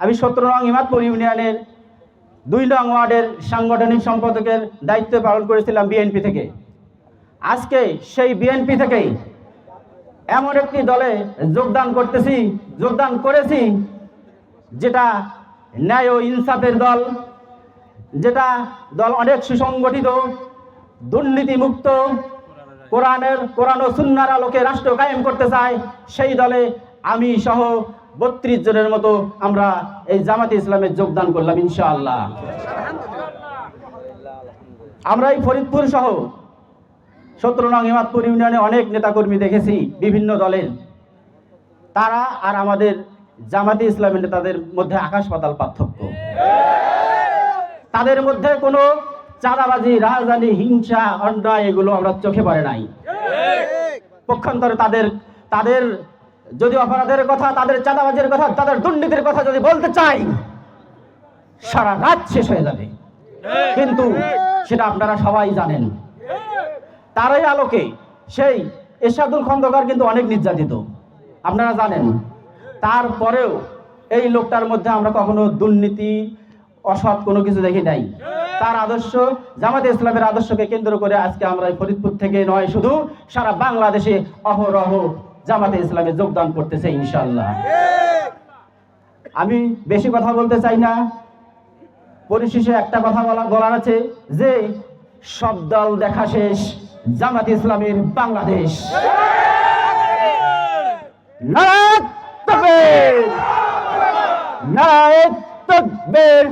আমি সতেরো নং ইমাদপুর ইউনিয়নের দুই নং ওয়ার্ডের সাংগঠনিক সম্পাদকের দায়িত্ব পালন করেছিলাম বিএনপি থেকে। আজকে সেই বিএনপি থেকেই এমন একটি দলে যোগদান করতেছি, যোগদান করেছি, যেটা ন্যায় ও ইনসাফের দল, যেটা দল অনেক সুসংগঠিত, দুর্নীতিমুক্ত, কোরআনের, কোরআন ও সুন্নার আলোকে রাষ্ট্র কায়েম করতে চায়, সেই দলে আমি সহ বত্রিশ জনের মতো আমরা এই জামাতে ইসলামে যোগদান করলাম ইনশাআল্লাহ। আমরা এই ফরিদপুর সহ সতেরো নং হিমাদপুর ইউনিয়নে অনেক নেতাকর্মী দেখেছি বিভিন্ন দলের। তারা আর আমাদের জামাতে ইসলামের নেতাদের মধ্যে আকাশ পাতাল পার্থক্য। তাদের মধ্যে কোনো চাঁদাবাজি রাজধানী হিংসা অন্যায় এগুলো আমরা চোখে পড়ে নাই। পক্ষান্তরে তাদের তাদের যদি অপরাধের কথা, তাদের চাঁদাবাজির কথা, তাদের দুর্নীতির কথা যদি বলতে চাই, সারা রাত শেষ হয়ে যাবে। কিন্তু সেটা আপনারা সবাই জানেন। তারই আলোকে সেই এরশাদুল খন্দকার কিন্তু অনেক নির্যাতিত। আপনারা জানেন, তারপরেও এই লোকটার মধ্যে আমরা কখনো দুর্নীতি, অসৎ কোনো কিছু দেখি নাই। তার আদর্শ, জামাতে ইসলামের আদর্শকে কেন্দ্র করে আজকে আমরা ফরিদপুর থেকে নয়, শুধু সারা বাংলাদেশে অহরহ জামাতে ইসলামে যোগদান করতেছে ইনশাল্লাহ আমি বেশি কথা বলতে চাই না পরিশেষে একটা কথা বলা বলার আছে যে, সব দল দেখা শেষ, জামাত ইসলামের বাংলাদেশ নারায়ণ তকবীর! নারায়ণ তকবীর!